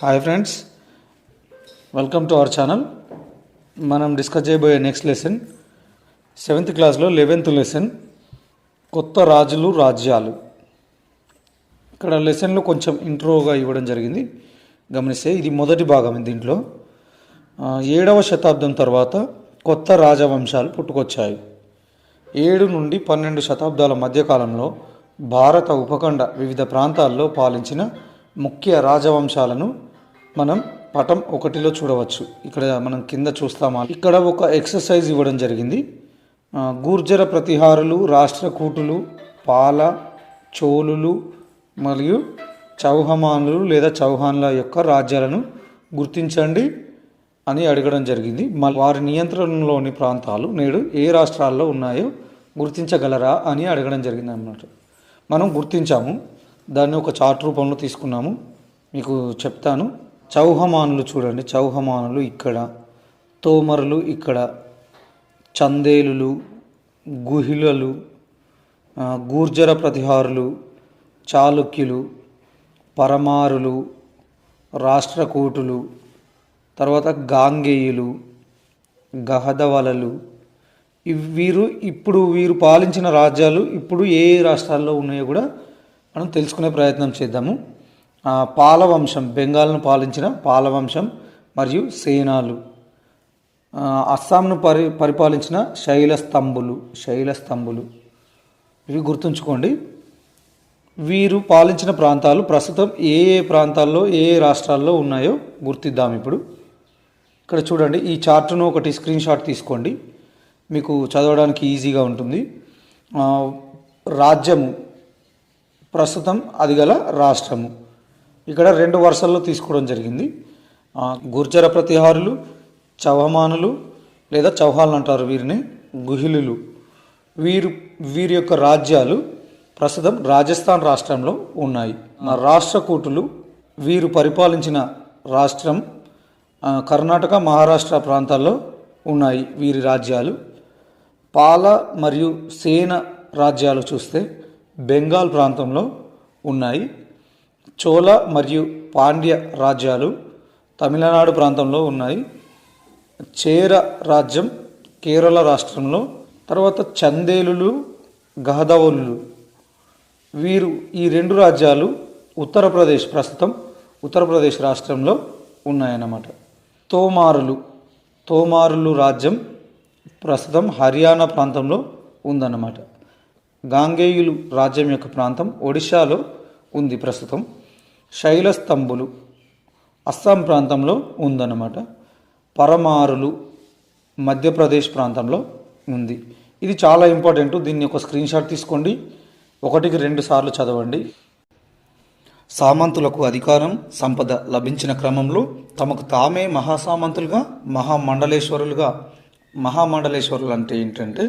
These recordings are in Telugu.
Hi friends welcome to our channel మనం డిస్కస్ చేయబోయే నెక్స్ట్ లెసన్ సెవెంత్ క్లాస్లో లెవెన్త్ లెసన్ కొత్త రాజులు రాజ్యాలు. ఇక్కడ లెసన్లో కొంచెం ఇంట్రోగా ఇవ్వడం జరిగింది. గమనిస్తే ఇది మొదటి భాగం దీంట్లో. ఏడవ శతాబ్దం తర్వాత కొత్త రాజవంశాలు పుట్టుకొచ్చాయి. ఏడు నుండి పన్నెండు శతాబ్దాల మధ్యకాలంలో భారత ఉపఖండ వివిధ ప్రాంతాల్లో పాలించిన ముఖ్య రాజవంశాలను మనం పటం ఒకటిలో చూడవచ్చు. ఇక్కడ మనం కింద చూస్తామా? ఇక్కడ ఒక ఎక్సర్సైజ్ ఇవ్వడం జరిగింది. గూర్జర ప్రతిహారులు రాష్ట్రకూటులు పాల చోళులు మరియు చౌహమానులు లేదా చౌహాన్ల యొక్క రాజ్యాలను గుర్తించండి అని అడగడం జరిగింది. వారి నియంత్రణలోని ప్రాంతాలు నేడు ఏ రాష్ట్రాల్లో ఉన్నాయో గుర్తించగలరా అని అడగడం జరిగింది అన్నమాట. మనం గుర్తించాము. దాన్ని ఒక చార్ట్ రూపంలో తీసుకున్నాము. మీకు చెప్తాను. చౌహమానులు చూడండి. చౌహమానులు ఇక్కడ తోమరులు ఇక్కడ చందేలులు గుహిలలు గూర్జర ప్రతిహారులు చాళుక్యులు పరమారులు రాష్ట్రకూటులు తర్వాత గాంగేయులు గహదవలలు. వీరు ఇప్పుడు వీరు పాలించిన రాజ్యాలు ఇప్పుడు ఏ ఏ రాష్ట్రాల్లో ఉన్నాయో కూడా మనం తెలుసుకునే ప్రయత్నం చేద్దాము. పాలవంశం బెంగాల్ను పాలించిన పాలవంశం మరియు సేనాలు. అస్సాంను పరి పరిపాలించిన శైలస్తంభులు శైలస్తంభులు. ఇవి గుర్తుంచుకోండి. వీరు పాలించిన ప్రాంతాలు ప్రస్తుతం ఏ ఏ ప్రాంతాల్లో ఏ ఏ రాష్ట్రాల్లో ఉన్నాయో గుర్తిద్దాం ఇప్పుడు. ఇక్కడ చూడండి ఈ చార్ట్ను ఒకటి స్క్రీన్ షాట్ తీసుకోండి. మీకు చదవడానికి ఈజీగా ఉంటుంది. రాజ్యము ప్రస్తుతం అది గల రాష్ట్రము. ఇక్కడ రెండు వరుసల్లో తీసుకోవడం జరిగింది. గుర్జర ప్రతిహారులు చౌహమానులు లేదా చౌహాన్లు అంటారు వీరిని గుహిలులు. వీరు వీరి యొక్క రాజ్యాలు ప్రస్తుతం రాజస్థాన్ రాష్ట్రంలో ఉన్నాయి. ఆ రాష్ట్రకూటులు వీరు పరిపాలించిన రాష్ట్రం కర్ణాటక మహారాష్ట్ర ప్రాంతాల్లో ఉన్నాయి వీరి రాజ్యాలు. పాల మరియు సేన రాజ్యాలు చూస్తే బెంగాల్ ప్రాంతంలో ఉన్నాయి. చోళ మరియు పాండ్య రాజ్యాలు తమిళనాడు ప్రాంతంలో ఉన్నాయి. చేర రాజ్యం కేరళ రాష్ట్రంలో తర్వాత చందేలులు గహదవులు వీరు ఈ రెండు రాజ్యాలు ఉత్తరప్రదేశ్ ప్రస్తుతం ఉత్తరప్రదేశ్ రాష్ట్రంలో ఉన్నాయన్నమాట. తోమారులు తోమారులు రాజ్యం ప్రస్తుతం హర్యానా ప్రాంతంలో ఉందన్నమాట. గాంగేయులు రాజ్యం యొక్క ప్రాంతం ఒడిశాలో ఉంది ప్రస్తుతం. శైలస్తంభులు అస్సాం ప్రాంతంలో ఉందన్నమాట. పరమారులు మధ్యప్రదేశ్ ప్రాంతంలో ఉంది. ఇది చాలా ఇంపార్టెంట్. దీన్ని ఒక స్క్రీన్ షాట్ తీసుకోండి. ఒకటికి రెండు సార్లు చదవండి. సామంతులకు అధికారం సంపద లభించిన క్రమంలో తమకు తామే మహాసామంతులుగా మహామండలేశ్వరులుగా మహామండలేశ్వరులు అంటే ఏంటంటే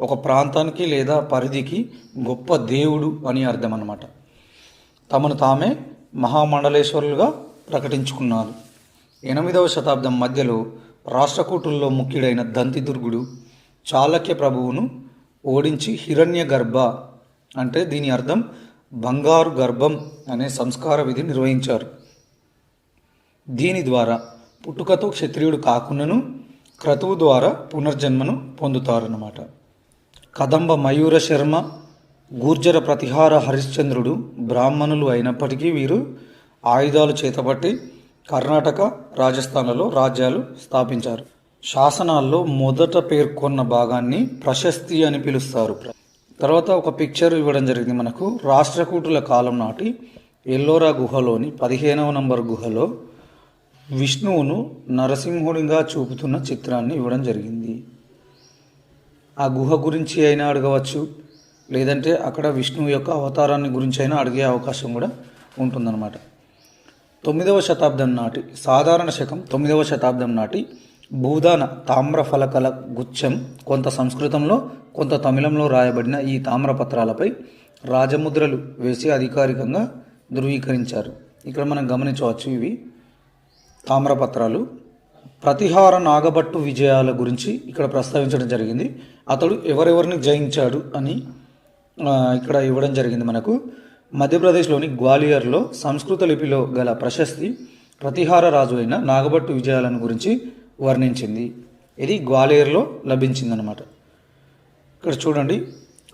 ఒక ప్రాంతానికి లేదా పరిధికి గొప్ప దేవుడు అని అర్థం అన్నమాట తమను తామే మహామండలేశ్వరులుగా ప్రకటించుకున్నారు. ఎనిమిదవ శతాబ్దం మధ్యలో రాష్ట్రకూటుల్లో ముఖ్యుడైన దంతిదుర్గుడు చాళక్య ప్రభువును ఓడించి హిరణ్య గర్భ అంటే దీని అర్థం బంగారు గర్భం అనే సంస్కార విధి నిర్వహించారు. దీని ద్వారా పుట్టుకతో క్షత్రియుడు కాకుండాను క్రతువు ద్వారా పునర్జన్మను పొందుతారన్నమాట. కదంబ మయూర శర్మ గూర్జర ప్రతిహార హరిశ్చంద్రుడు బ్రాహ్మణులు అయినప్పటికీ వీరు ఆయుధాలు చేతబట్టి కర్ణాటక రాజస్థాన్లలో రాజ్యాలు స్థాపించారు. శాసనాల్లో మొదట పేర్కొన్న భాగాన్ని ప్రశస్తి అని పిలుస్తారు. తర్వాత ఒక పిక్చర్ ఇవ్వడం జరిగింది మనకు. రాష్ట్రకూటుల కాలం నాటి ఎల్లోరా గుహలోని పదిహేనవ నంబర్ గుహలో విష్ణువును నరసింహుడిగా చూపుతున్న చిత్రాన్ని ఇవ్వడం జరిగింది. ఆ గుహ గురించి అయినా అడగవచ్చు. లేదంటే అక్కడ విష్ణువు యొక్క అవతారాన్ని గురించి అయినా అడిగే అవకాశం కూడా ఉంటుందన్నమాట. తొమ్మిదవ శతాబ్దం నాటి సాధారణ శకం తొమ్మిదవ శతాబ్దం నాటి భూదాన తామ్రఫలకల గుచ్చం గుచ్ఛం కొంత సంస్కృతంలో కొంత తమిళంలో రాయబడిన ఈ తామ్రపత్రాలపై రాజముద్రలు వేసి అధికారికంగా ధృవీకరించారు. ఇక్కడ మనం గమనించవచ్చు ఇవి. తామ్రపత్రాలు. ప్రతిహార నాగభట్టు విజయాల గురించి ఇక్కడ ప్రస్తావించడం జరిగింది. అతడు ఎవరెవరిని జయించాడు అని ఇక్కడ ఇవ్వడం జరిగింది మనకు. మధ్యప్రదేశ్లోని గ్వాలియర్లో సంస్కృత లిపిలో గల ప్రశస్తి ప్రతిహార రాజు అయిన నాగభట్టు విజయాలను గురించి వర్ణించింది. ఇది గ్వాలియర్లో లభించిందనమాట ఇక్కడ చూడండి.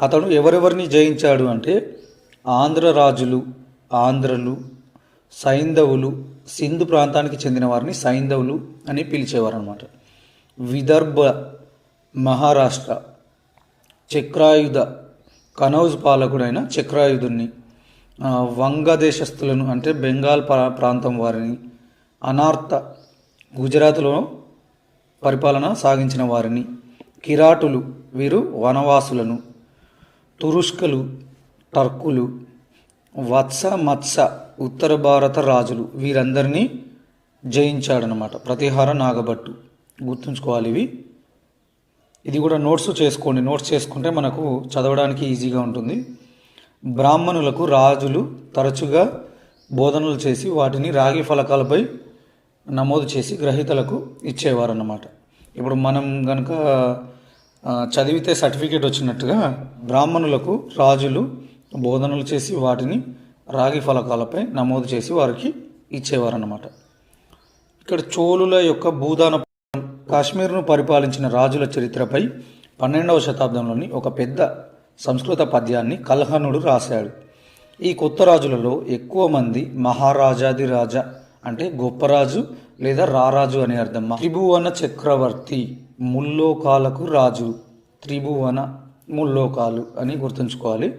అతను ఎవరెవరిని జయించాడు అంటే ఆంధ్ర రాజులు ఆంధ్రలు సైంధవులు సింధు ప్రాంతానికి చెందిన వారిని సైంధవులు అని పిలిచేవారు అనమాట విదర్భ మహారాష్ట్ర చక్రాయుధ కనౌజ్ పాలకుడైన చక్రాయుధుణ్ణి వంగదేశస్థులను వంగ దేశస్థులను అంటే బెంగాల్ ప్రా- ప్రాంతం వారిని అనార్త గుజరాత్లో పరిపాలన సాగించిన వారిని కిరాటులు వీరు వనవాసులను తురుష్కలు టర్కులు వత్స మత్స ఉత్తర భారత రాజులు వీరందరినీ జయించాడనమాట ప్రతిహార నాగభట్టు. గుర్తుంచుకోవాలి ఇవి. ఇది కూడా నోట్స్ చేసుకోండి. నోట్స్ చేసుకుంటే మనకు చదవడానికి ఈజీగా ఉంటుంది. బ్రాహ్మణులకు రాజులు తరచుగా బోధనలు చేసి వాటిని రాగి ఫలకాలపై నమోదు చేసి గ్రహీతలకు ఇచ్చేవారన్నమాట. ఇప్పుడు మనం కనుక చదివితే సర్టిఫికేట్ వచ్చినట్టుగా బ్రాహ్మణులకు రాజులు బోధనలు చేసి వాటిని రాగి ఫలకాలపై నమోదు చేసి వారికి ఇచ్చేవారన్నమాట. ఇక్కడ చోళుల యొక్క భూదాన కాశ్మీర్ను పరిపాలించిన రాజుల చరిత్రపై పన్నెండవ శతాబ్దంలోని ఒక పెద్ద సంస్కృత పద్యాన్ని కల్హనుడు రాశాడు. ఈ కొత్త రాజులలో ఎక్కువ మంది మహారాజాది రాజా అంటే గొప్పరాజు లేదా రారాజు అని అర్థం. త్రిభువన చక్రవర్తి ముల్లోకాలకు రాజు. త్రిభువన ముల్లోకాలు అని గుర్తుంచుకోవాలి.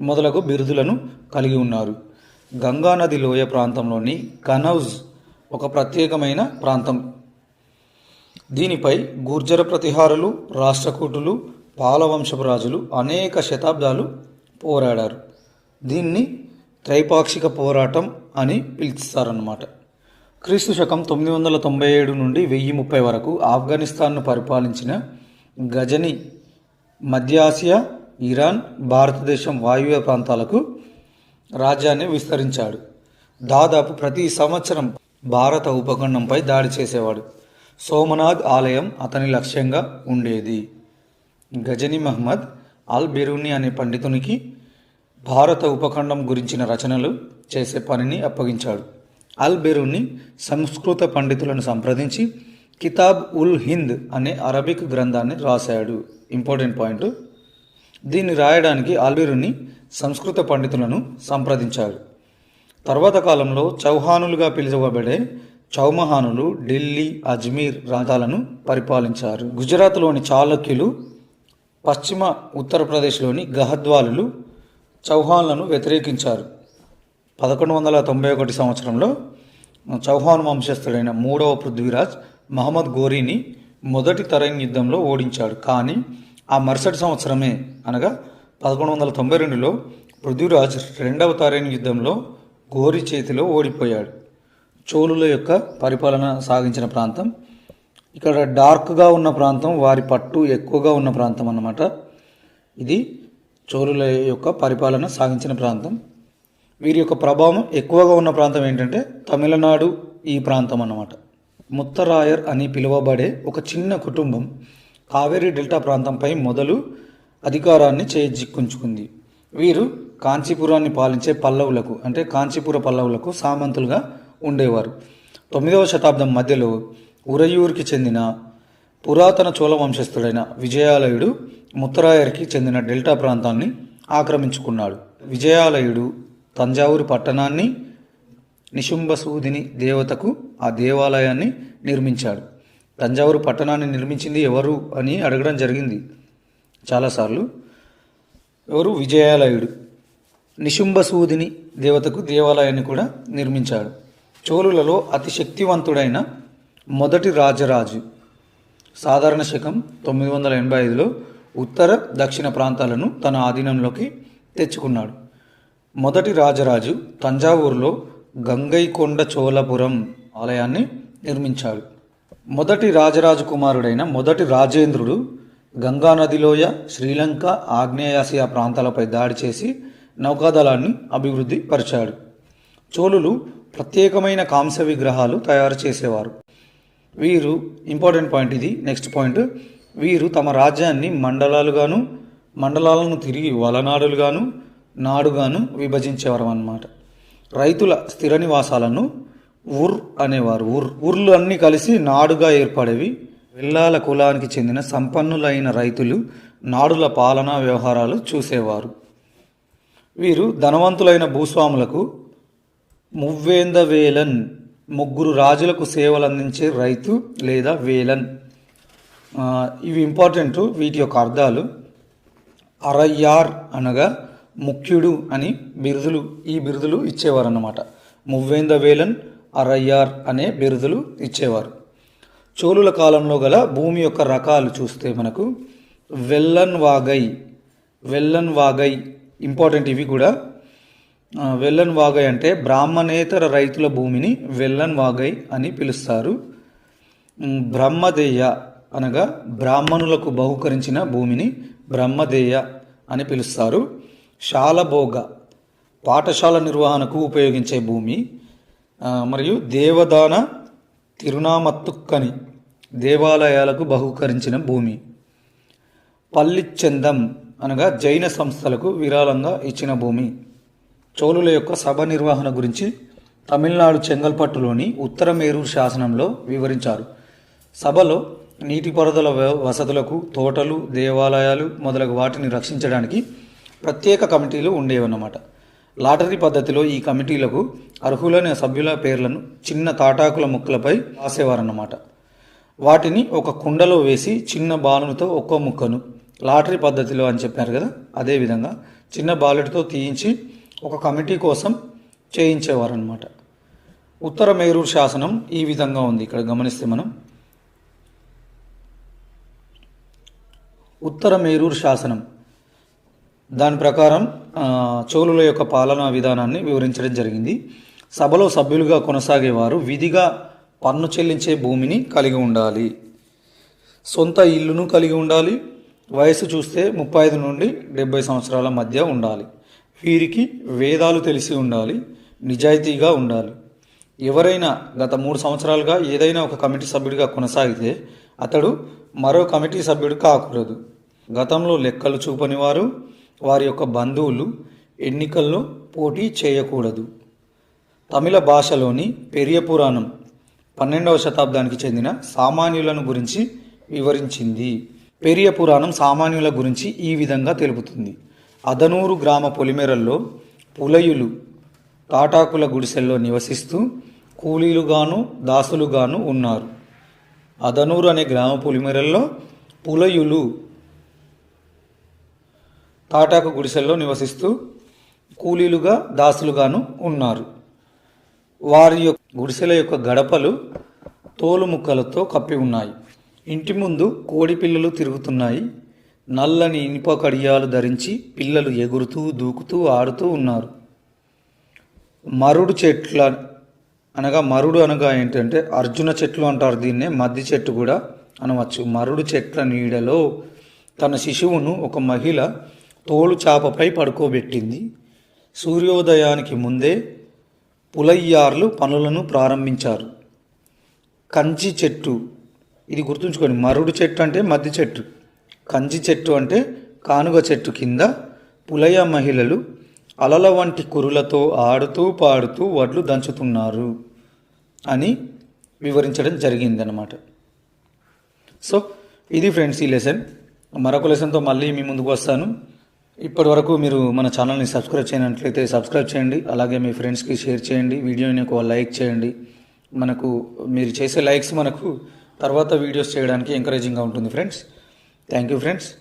మొదలగు బిరుదులను కలిగి ఉన్నారు. గంగానది లోయ ప్రాంతంలోని కనౌజ్ ఒక ప్రత్యేకమైన ప్రాంతం. దీనిపై గుర్జర ప్రతిహారులు రాష్ట్రకూటులు పాలవంశపు రాజులు అనేక శతాబ్దాలు పోరాడారు. దీన్ని త్రైపాక్షిక పోరాటం అని పిలుస్తారన్నమాట. క్రీస్తు శకం తొమ్మిది వందల తొంభై ఏడు నుండి వెయ్యి ముప్పై వరకు ఆఫ్ఘనిస్తాన్ను పరిపాలించిన గజని మధ్యాసియా ఇరాన్ భారతదేశం వాయువ్య ప్రాంతాలకు రాజ్యాన్ని విస్తరించాడు. దాదాపు ప్రతి సంవత్సరం భారత ఉపఖండంపై దాడి చేసేవాడు. సోమనాథ్ ఆలయం అతని లక్ష్యంగా ఉండేది. గజని మహమ్మద్ అల్ బెరూని అనే పండితునికి భారత ఉపఖండం గురించిన రచనలు చేసే పనిని అప్పగించాడు. అల్ బెరూని సంస్కృత పండితులను సంప్రదించి కితాబ్ ఉల్ హింద్ అనే అరబిక్ గ్రంథాన్ని రాశాడు. Important point. దీన్ని రాయడానికి అల్బెరుని సంస్కృత పండితులను సంప్రదించాడు. తర్వాత కాలంలో చౌహానులుగా పిలువబడే చౌమహానులు ఢిల్లీ అజ్మీర్ రాజాలను పరిపాలించారు. గుజరాత్లోని చాళుక్యులు పశ్చిమ ఉత్తరప్రదేశ్లోని గహద్వాలులు చౌహాన్లను వ్యతిరేకించారు. పదకొండు వందల తొంభై ఒకటి సంవత్సరంలో చౌహాన్ వంశస్థుడైన మూడవ పృథ్వీరాజ్ మహమ్మద్ గోరీని మొదటి తరైన్ యుద్ధంలో ఓడించాడు. కానీ ఆ మరుసటి సంవత్సరమే అనగా పదకొండు వందల తొంభై రెండులో పృథ్వీరాజ్ రెండవ తరైన్ యుద్ధంలో గోరి చేతిలో ఓడిపోయాడు. చోళుల యొక్క పరిపాలన సాగించిన ప్రాంతం. ఇక్కడ డార్క్గా ఉన్న ప్రాంతం వారి పట్టు ఎక్కువగా ఉన్న ప్రాంతం అన్నమాట. ఇది చోళుల యొక్క పరిపాలన సాగించిన ప్రాంతం. వీరి యొక్క ప్రభావం ఎక్కువగా ఉన్న ప్రాంతం ఏంటంటే తమిళనాడు ఈ ప్రాంతం అన్నమాట. ముత్తరాయర్ అని పిలువబడే ఒక చిన్న కుటుంబం కావేరీ డెల్టా ప్రాంతంపై మొదలు అధికారాన్ని చేజిక్కుంచుకుంది. వీరు కాంచీపురాన్ని పాలించే పల్లవులకు అంటే కాంచీపుర పల్లవులకు సామంతులుగా ఉండేవారు. తొమ్మిదవ శతాబ్దం మధ్యలో ఉరయూరుకి చెందిన పురాతన చోళ వంశస్థుడైన విజయాలయుడు ముత్తరాయర్కి చెందిన డెల్టా ప్రాంతాన్ని ఆక్రమించుకున్నాడు. విజయాలయుడు తంజావూరు పట్టణాన్ని నిశుంభసూదిని దేవతకు ఆ దేవాలయాన్ని నిర్మించాడు. తంజావూరు పట్టణాన్ని నిర్మించింది ఎవరు అని అడగడం జరిగింది. చాలాసార్లు ఎవరు? విజయాలయుడు. నిశుంభసూదిని దేవతకు దేవాలయాన్ని కూడా నిర్మించాడు. చోళులలో అతి శక్తివంతుడైన మొదటి రాజరాజు. సాధారణ శకం తొమ్మిది వందల ఎనభై ఐదులో ఉత్తర దక్షిణ ప్రాంతాలను తన ఆధీనంలోకి తెచ్చుకున్నాడు. మొదటి రాజరాజు తంజావూరులో గంగైకొండ చోళపురం ఆలయాన్ని నిర్మించాడు. మొదటి రాజరాజు కుమారుడైన మొదటి రాజేంద్రుడు గంగానదిలోయ శ్రీలంక ఆగ్నేయాసియా ప్రాంతాలపై దాడి చేసి నౌకాదళాన్ని అభివృద్ధి పరిచాడు. చోళులు ప్రత్యేకమైన కాంస్య విగ్రహాలు తయారు చేసేవారు. వీరు ఇంపార్టెంట్ పాయింట్ ఇది నెక్స్ట్ పాయింట్ వీరు తమ రాజ్యాన్ని మండలాలుగాను మండలాలను తిరిగి వలనాడులుగాను నాడుగాను విభజించేవారు అన్నమాట రైతుల స్థిర నివాసాలను ఉర్ అనేవారు. ఉర్ ఉర్లు అన్నీ కలిసి నాడుగా ఏర్పడేవి. వెల్లాల కులానికి చెందిన సంపన్నులైన రైతులు నాడుల పాలనా వ్యవహారాలు చూసేవారు. వీరు ధనవంతులైన భూస్వాములకు మువ్వేంద వేలన్ ముగ్గురు రాజులకు సేవలు అందించే రైతు లేదా వేలన్. ఇవి ఇంపార్టెంట్ వీటి యొక్క అర్థాలు. అరయ్యార్ అనగా ముఖ్యుడు అని బిరుదులు ఈ బిరుదులు ఇచ్చేవారు అన్నమాట మువ్వేంద వేలన్ అరయ్యార్ అనే బిరుదులు ఇచ్చేవారు. చోళుల కాలంలో గల భూమి యొక్క రకాలు చూస్తే మనకు వెల్లన్ వాగై వెల్లన్ వాగై ఇంపార్టెంట్ ఇవి కూడా వెల్లన్ వాగై అంటే బ్రాహ్మణేతర రైతుల భూమిని వెల్లన్ వాగై అని పిలుస్తారు. బ్రహ్మదేయ అనగా బ్రాహ్మణులకు బహుకరించిన భూమిని బ్రహ్మదేయ అని పిలుస్తారు. శాలభోగ పాఠశాల నిర్వహణకు ఉపయోగించే భూమి మరియు దేవదాన తిరునామత్తుక్కని దేవాలయాలకు బహుకరించిన భూమి. పల్లిచందం అనగా జైన సంస్థలకు విరాళంగా ఇచ్చిన భూమి. చోళుల యొక్క సభ నిర్వహణ గురించి తమిళనాడు చెంగల్పట్టులోని ఉత్తరమేరూరు శాసనంలో వివరించారు. సభలో నీటిపారుదల వసతులకు తోటలు దేవాలయాలు మొదలగు వాటిని రక్షించడానికి ప్రత్యేక కమిటీలు ఉండేవన్నమాట. లాటరీ పద్ధతిలో ఈ కమిటీలకు అర్హులైన సభ్యుల పేర్లను చిన్న తాటాకుల ముక్కలపై రాసేవారన్నమాట. వాటిని ఒక కుండలో వేసి చిన్న బాలునితో ఒక్కో ముక్కను లాటరీ పద్ధతిలో అని చెప్పారు కదా అదేవిధంగా చిన్న బాలుడితో తీయించి ఒక కమిటీ కోసం చేయించేవారనమాట ఉత్తర మేరూర్ శాసనం ఈ విధంగా ఉంది. ఇక్కడ గమనిస్తే మనం. ఉత్తర మేరూర్ శాసనం. దాని ప్రకారం చోళుల యొక్క పాలనా విధానాన్ని వివరించడం జరిగింది. సభలో సభ్యులుగా కొనసాగేవారు విధిగా పన్ను చెల్లించే భూమిని కలిగి ఉండాలి. సొంత ఇల్లును కలిగి ఉండాలి. వయసు చూస్తే ముప్పై ఐదు నుండి డెబ్బై సంవత్సరాల మధ్య ఉండాలి. వీరికి వేదాలు తెలిసి ఉండాలి నిజాయితీగా ఉండాలి. ఎవరైనా గత మూడు సంవత్సరాలుగా ఏదైనా ఒక కమిటీ సభ్యుడిగా కొనసాగితే అతడు మరో కమిటీ సభ్యుడు కాకూడదు. గతంలో లెక్కలు చూపని వారు వారి యొక్క బంధువులు ఎన్నికల్లో పోటీ చేయకూడదు. తమిళ భాషలోని పెరియ పురాణం పన్నెండవ శతాబ్దానికి చెందిన సామాన్యులను గురించి వివరించింది. పెరియ పురాణం సామాన్యుల గురించి ఈ విధంగా తెలుపుతుంది. అదనూరు గ్రామ పొలిమేరల్లో పులయులు తాటాకుల గుడిసెల్లో నివసిస్తూ కూలీలుగాను దాసులుగాను ఉన్నారు. అదనూరు అనే గ్రామ పొలిమేరల్లో పులయులు తాటాకు గుడిసెల్లో నివసిస్తూ కూలీలుగా దాసులుగాను ఉన్నారు. వారి యొక్క గుడిసెల యొక్క గడపలు తోలు ముక్కలతో కప్పి ఉన్నాయి. ఇంటి ముందు కోడి పిల్లలు తిరుగుతున్నాయి. నల్లని ఇనుప కడియాలు ధరించి పిల్లలు ఎగురుతూ దూకుతూ ఆడుతూ ఉన్నారు. మరుడు చెట్ల అనగా మరుడు అనగా ఏంటంటే అర్జున చెట్లు అంటారు దీన్నే మద్ది చెట్టు కూడా అనవచ్చు. మరుడు చెట్ల నీడలో తన శిశువును ఒక మహిళ తోలు చాపపై పడుకోబెట్టింది. సూర్యోదయానికి ముందే పులయ్యార్లు పనులను ప్రారంభించారు. కంచి చెట్టు ఇది గుర్తుంచుకోండి మరుడు చెట్టు అంటే మద్ది చెట్టు. కంచి చెట్టు అంటే కానుగ చెట్టు కింద పులయ మహిళలు అలల వంటి కురులతో ఆడుతూ పాడుతూ వడ్లు దంచుతున్నారు అని వివరించడం జరిగిందనమాట సో ఇది ఫ్రెండ్స్ ఈ లెసన్ మరొక లెసన్తో మళ్ళీ మీ ముందుకు వస్తాను. ఇప్పటి వరకు మీరు మన ఛానల్ని సబ్స్క్రైబ్ చేయనట్లయితే సబ్స్క్రైబ్ చేయండి. అలాగే మీ ఫ్రెండ్స్కి షేర్ చేయండి. వీడియోని ఒక లైక్ చేయండి. మనకు మీరు చేసే లైక్స్ మనకు తర్వాత వీడియోస్ చేయడానికి ఎంకరేజింగ్గా ఉంటుంది ఫ్రెండ్స్ Thank you friends.